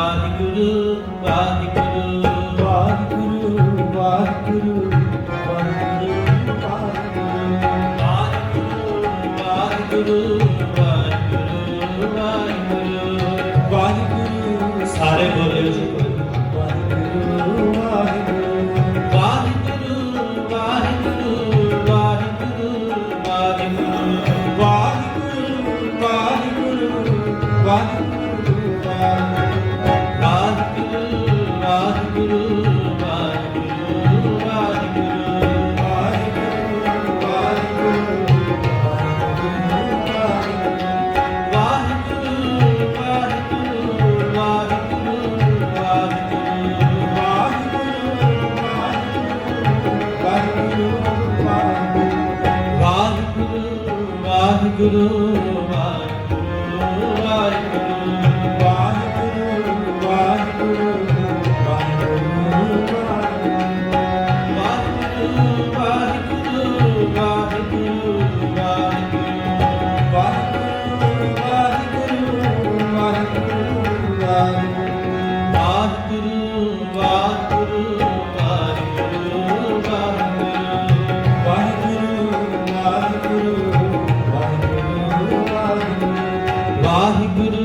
ਵਾਹਿਗੁਰੂ ਵਾਹਿਗੁਰੂ ਵਾਹਿਗੁਰੂ ਵਾਹਿਗੁਰੂ ਸਾਰੇ ਬੋਲੇ। Waheguru Waheguru Waheguru Waheguru Waheguru Thank you. Waheguru